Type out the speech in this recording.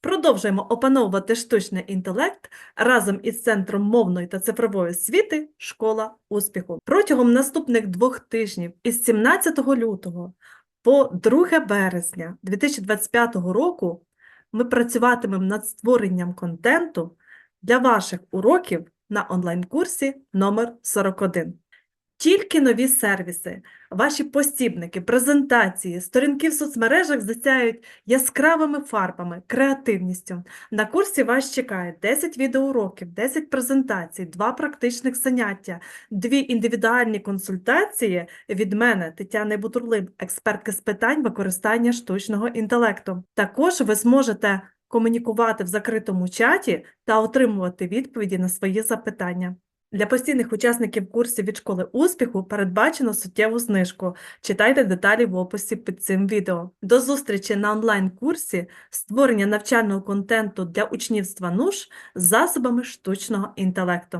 Продовжуємо опановувати штучний інтелект разом із Центром мовної та цифрової освіти Школа успіху. Протягом наступних двох тижнів із 17 лютого по 2 березня 2025 року ми працюватимемо над створенням контенту для ваших уроків на онлайн-курсі номер 41. Тільки нові сервіси, ваші посібники, презентації, сторінки в соцмережах засяють яскравими фарбами, креативністю. На курсі вас чекає 10 відеоуроків, 10 презентацій, 2 практичних заняття, 2 індивідуальні консультації від мене, Тетяни Бутурлин, експертки з питань використання штучного інтелекту. Також ви зможете комунікувати в закритому чаті та отримувати відповіді на свої запитання. Для постійних учасників курсів від школи успіху передбачено суттєву знижку. Читайте деталі в описі під цим відео. До зустрічі на онлайн-курсі створення навчального контенту для учнівства НУШ з засобами штучного інтелекту.